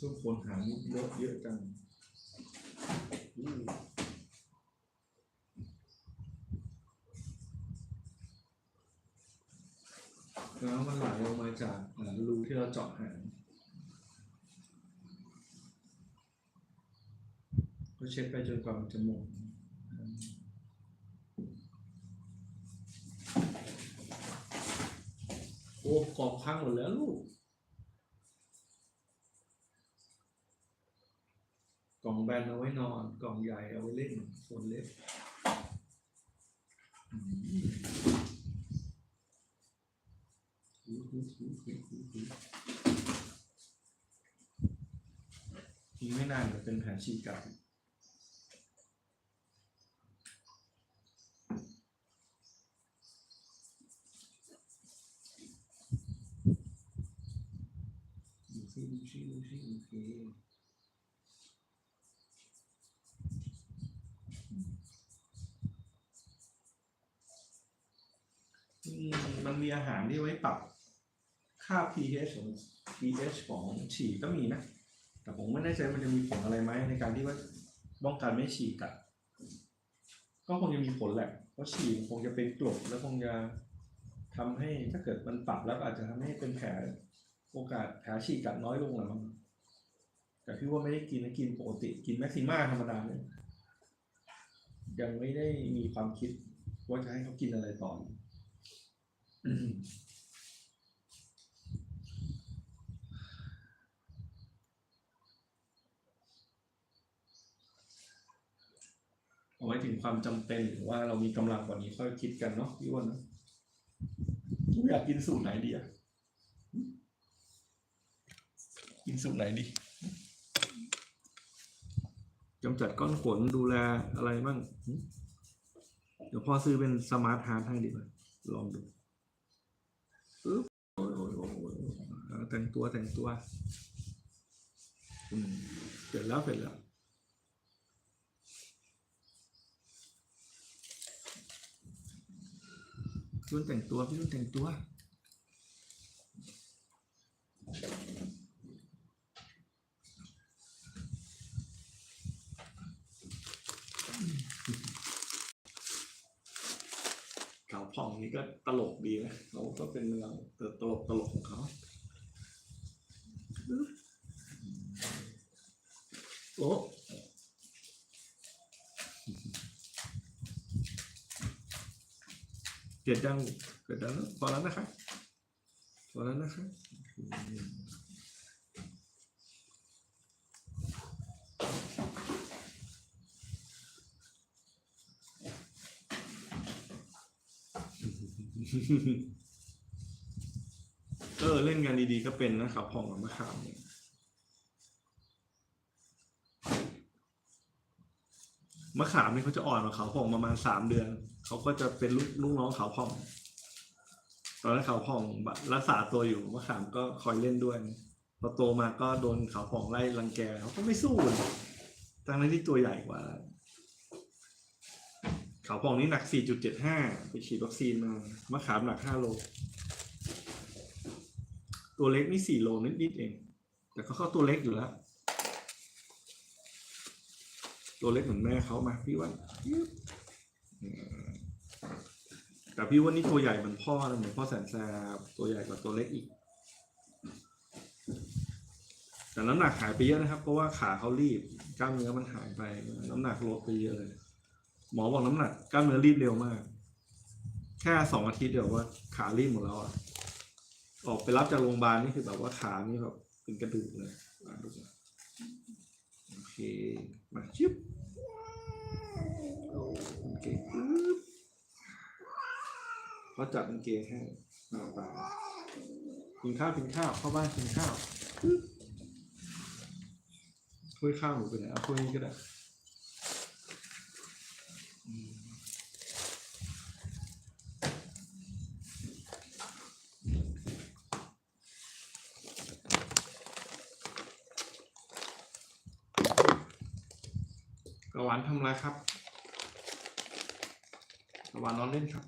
ทุกคนหามุกเยอะเยอะจังอืมแล้วมันไหลออกมาจากรูที่เราเจาะหางก็เช็ดไปจนกว่ามันจะหมดโอ้กรอบพังหมดแล้วลูก กล่อง แบนเอาไว้นอน กล่องใหญ่เอาไว้เล่นส่วนเล็กทิ้งไม่นานเดี๋ยวเป็นแผลฉีกกัดดูสิดูสิดูสิโอเค อื มีอาหารที่ไว้ปรับค่า pH ของ pH ของฉี่ก็มีนะ แต่ผมไม่แน่ใจมันจะมีผลอะไรไหมในการที่ว่าป้องกันไม่ฉี่กัดก็คงจะมีผลแหละ เพราะฉี่คงจะเป็นกรดแล้วคงจะทำให้ถ้าเกิดมันปรับแล้วอาจจะทำให้เป็นแผลโอกาสแผลฉี่กัดน้อยลงแหละมั้งแต่พี่ว่าไม่ได้กินนะกินปกติกินแม็กซิม่าธรรมดาเลยยังไม่ได้มีความคิดว่าจะให้เขากินอะไรต่อ เอาไว้ถึงความจำเป็นหรือว่าเรามีกำลังกว่านี้ค่อยคิดกันเนาะพี่อ้วนนอะอยากกินสูตรไหนดีอะกินสูตรไหนดีกำจัดก้อนขนดูแลอะไรบ้าง เดี๋ยวพ่อซื้อเป็นสมาร์ทฮาร์ทให้ดีกว่าลองดู ปึ๊บโอ้ยโอ้ยโอ้ยโอ้ยอ่า แต่งตัวแต่งตัว อืมเสร็จแล้วเสร็จแล้วพี่นุ่นแต่งตัวพี่นุ่นแต่งตัวเขาผ่องนี่ก็ตลกดีนะเขาก็เป็นเรื่องตลกตลกของเขา โอ้เกิดยังเกิดแล้วพ อเออเล่นกันดีๆก็เป็นนะครับผ่องกับมะขามเนี่ยมะขามนี่เขาจะอ่อนกว่าเขาผ่องประมาณสามเดือน เขาก็จะเป็นลูกลูกน้องเขาผ่อง ตอนนั้นเขาผ่องรักษาตัวอยู่มะขามก็คอยเล่นด้วยพอโตมาก็โดนเขาผ่องไล่รังแกเขาก็ไม่สู้ทั้งนั้นที่ตัวใหญ่กว่า เขาผ่องนี่หนัก 4.75 ไปฉีดวัคซีนมามะขามหนัก 5 โล ตัวเล็กนี่4โลนิดๆเอง แต่เขาเข้าตัวเล็กอยู่แล้ว ตัวเล็กเหมือนแม่เขามาพี่ว่าแต่พี่ว่านี่ตัวใหญ่เหมือนพ่อนะเหมือนพ่อแสนแสบตัวใหญ่กว่าตัวเล็กอีก แต่น้ำหนักหายไปเยอะนะครับ เพราะว่าขาเขารีบกล้ามเนื้อมันหายไป น้ำหนักลดไปเยอะเลย หมอบอกน้ำหนักกล้ามเนื้อรีบเร็วมาก แค่สองอาทิตย์เดียวว่าขารีบหมดแล้วอะ ออกไปรับจากโรงพยาบาลนี่คือแบบว่าขานี่แบบเป็นกระดูกเลยอะดูนะโอเค มาชิบโอเคปึ๊บเขาจัดกางเกงให้เอาไปกินข้าวกินข้าวเข้าบ้านกินข้าวปึ๊บถ้วยข้าวหนูไปไหนเอาถ้วยนี้ก็ได้ กระหวานทำไรครับกระหวานนอนเล่นครับ